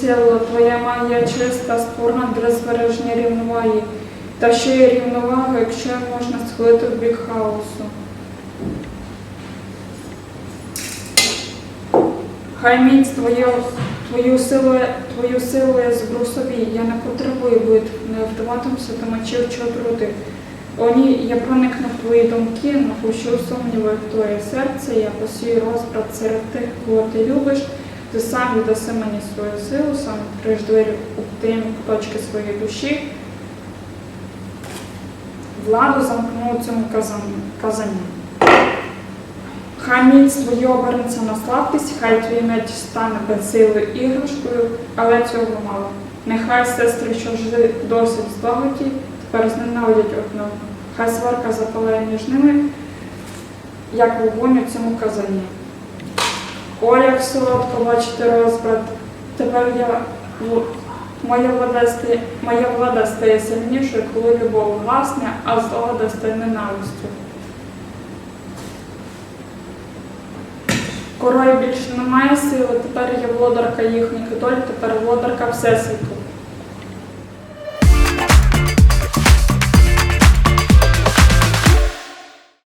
сила, твоя магія чиста, створена для збереження рівноваги. Та ще й рівновага, якщо можна схилити в бік хаосу. Хай міць твою, твою силу, твою силу я зберу собі. Я не потребую битв, не вдаватимуся до мечів чи отрути. О ні, я проникну в твої думки, напущу сумніви в твоє серце, я посію розбрат серед тих, кого ти любиш. Ти сам віддаси мені свою силу, сам відкриєш двері у тим точки своєї душі. Владу замкну у цьому казані. Хай міць твою обернеться на слабкість, хай твій меч стане безсилою іграшкою, але цього мало. Нехай сестри, що жили досить злагоді, тепер зненавидять одну. Хай сварка запалає між ними, як вогонь у цьому казані. О, в солодко бачити розбрат. Тепер я моя влада стає, моя влада стає сильнішою, коли любов власне, а злода стає ненавистю. Корою більше немає сили, тепер я володарка їхніх доль, тепер володарка Всесвіту.